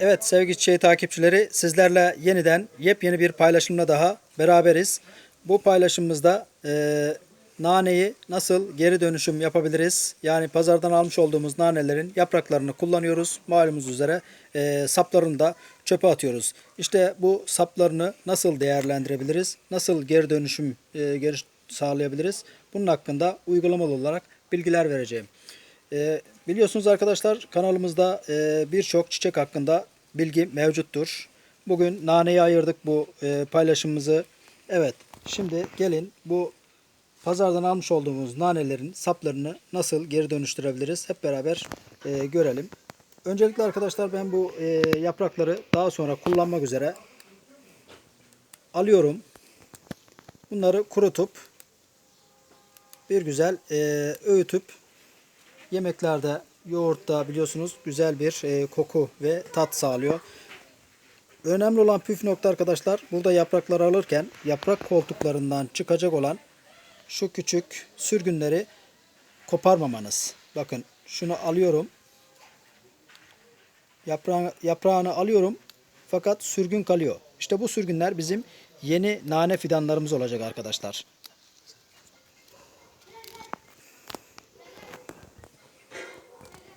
Evet sevgili çiçeği takipçileri sizlerle yeniden yepyeni bir paylaşımla daha beraberiz. Bu paylaşımımızda e, naneyi nasıl geri dönüşüm yapabiliriz? Yani pazardan almış olduğumuz nanelerin yapraklarını kullanıyoruz. Malumunuz üzere e, saplarını da çöpe atıyoruz. İşte bu saplarını nasıl değerlendirebiliriz? Nasıl geri dönüşüm e, geri sağlayabiliriz? Bunun hakkında uygulamalı olarak bilgiler vereceğim. E, biliyorsunuz arkadaşlar kanalımızda e, birçok çiçek hakkında bilgi mevcuttur. Bugün naneyi ayırdık bu e, paylaşımımızı. Evet şimdi gelin bu pazardan almış olduğumuz nanelerin saplarını nasıl geri dönüştürebiliriz hep beraber e, görelim. Öncelikle arkadaşlar ben bu e, yaprakları daha sonra kullanmak üzere alıyorum. Bunları kurutup bir güzel öğütüp yemeklerde yoğurtta biliyorsunuz güzel bir e, koku ve tat sağlıyor. Önemli olan püf nokta arkadaşlar burada yaprakları alırken yaprak koltuklarından çıkacak olan şu küçük sürgünleri koparmamanız. Bakın şunu alıyorum. Yaprağını, yaprağını alıyorum fakat sürgün kalıyor. İşte bu sürgünler bizim yeni nane fidanlarımız olacak arkadaşlar.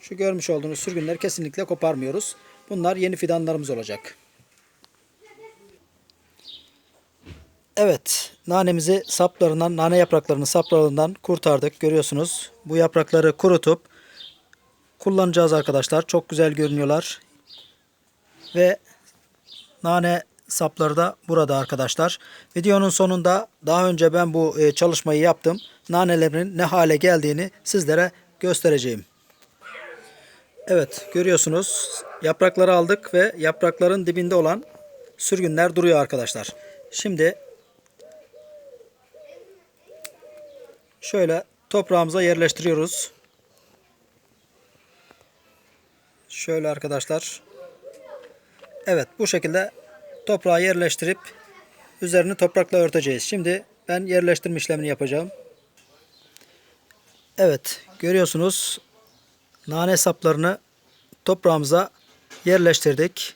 Şu görmüş olduğunuz sürgünleri kesinlikle koparmıyoruz. Bunlar yeni fidanlarımız olacak. Evet, nanemizi saplarından, nane yapraklarını saplarından kurtardık. Görüyorsunuz. Bu yaprakları kurutup kullanacağız arkadaşlar. Çok güzel görünüyorlar. Ve nane sapları da burada arkadaşlar. Videonun sonunda daha önce ben bu e, çalışmayı yaptım. Nanelerin ne hale geldiğini sizlere göstereceğim. Evet görüyorsunuz yaprakları aldık ve yaprakların dibinde olan sürgünler duruyor arkadaşlar. Şimdi şöyle toprağımıza yerleştiriyoruz. Şöyle arkadaşlar. Evet bu şekilde toprağa yerleştirip üzerini toprakla örteceğiz. Şimdi ben yerleştirme işlemini yapacağım. Evet görüyorsunuz nane saplarını toprağımıza yerleştirdik.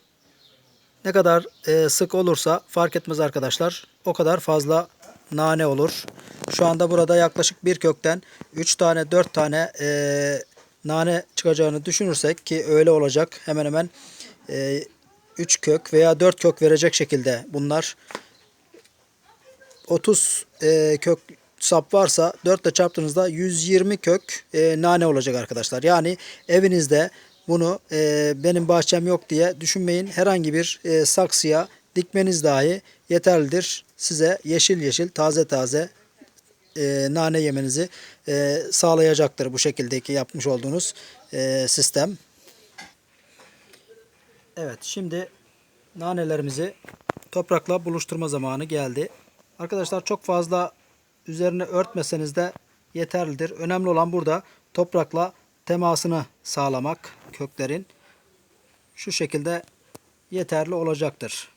Ne kadar e, sık olursa fark etmez arkadaşlar. O kadar fazla nane olur. Şu anda burada yaklaşık bir kökten 3 tane 4 tane e, nane çıkacağını düşünürsek ki öyle olacak. Hemen hemen e, 3 kök veya 4 kök verecek şekilde bunlar 30 e, kök sap varsa 4 ile çarptığınızda 120 kök e, nane olacak arkadaşlar. Yani evinizde bunu e, benim bahçem yok diye düşünmeyin. Herhangi bir e, saksıya dikmeniz dahi yeterlidir. Size yeşil yeşil taze taze e, nane yemenizi e, sağlayacaktır bu şekildeki yapmış olduğunuz e, sistem. Evet şimdi nanelerimizi toprakla buluşturma zamanı geldi. Arkadaşlar çok fazla üzerine örtmeseniz de yeterlidir. Önemli olan burada toprakla temasını sağlamak köklerin. Şu şekilde yeterli olacaktır.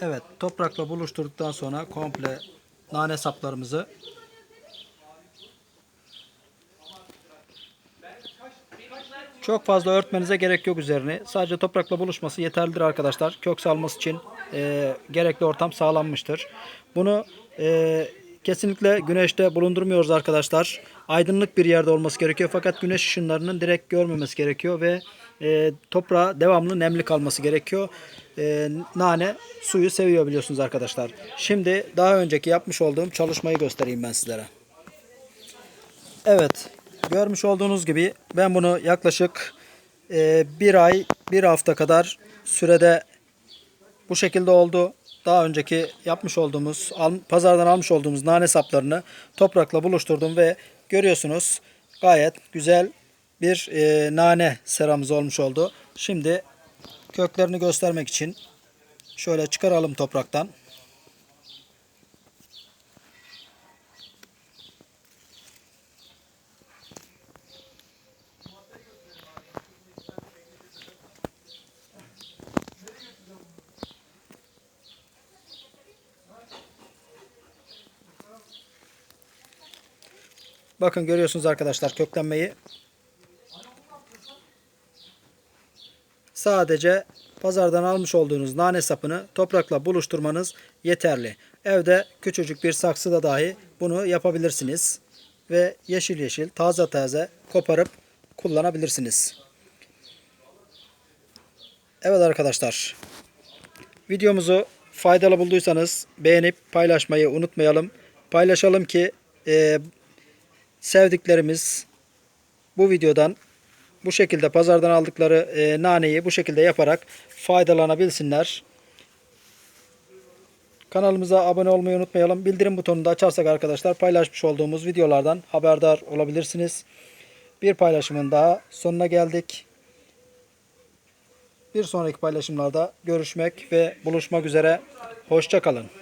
Evet toprakla buluşturduktan sonra komple nane saplarımızı Çok fazla örtmenize gerek yok üzerine. Sadece toprakla buluşması yeterlidir arkadaşlar. Kök salması için e, gerekli ortam sağlanmıştır. Bunu e, kesinlikle güneşte bulundurmuyoruz arkadaşlar. Aydınlık bir yerde olması gerekiyor. Fakat güneş ışınlarının direkt görmemesi gerekiyor ve e, toprağa devamlı nemli kalması gerekiyor. E, nane suyu seviyor biliyorsunuz arkadaşlar. Şimdi daha önceki yapmış olduğum çalışmayı göstereyim ben sizlere. Evet. Görmüş olduğunuz gibi ben bunu yaklaşık e, bir ay, bir hafta kadar sürede bu şekilde oldu. Daha önceki yapmış olduğumuz, pazardan almış olduğumuz nane saplarını toprakla buluşturdum ve görüyorsunuz gayet güzel bir e, nane seramız olmuş oldu. Şimdi köklerini göstermek için şöyle çıkaralım topraktan. Bakın görüyorsunuz arkadaşlar köklenmeyi. Sadece pazardan almış olduğunuz nane sapını toprakla buluşturmanız yeterli. Evde küçücük bir saksıda dahi bunu yapabilirsiniz. Ve yeşil yeşil taze taze koparıp kullanabilirsiniz. Evet arkadaşlar. Videomuzu faydalı bulduysanız beğenip paylaşmayı unutmayalım. Paylaşalım ki e, sevdiklerimiz bu videodan bu şekilde pazardan aldıkları e, naneyi bu şekilde yaparak faydalanabilsinler. Kanalımıza abone olmayı unutmayalım. Bildirim butonunu da açarsak arkadaşlar paylaşmış olduğumuz videolardan haberdar olabilirsiniz. Bir paylaşımın daha sonuna geldik. Bir sonraki paylaşımlarda görüşmek ve buluşmak üzere. Hoşçakalın.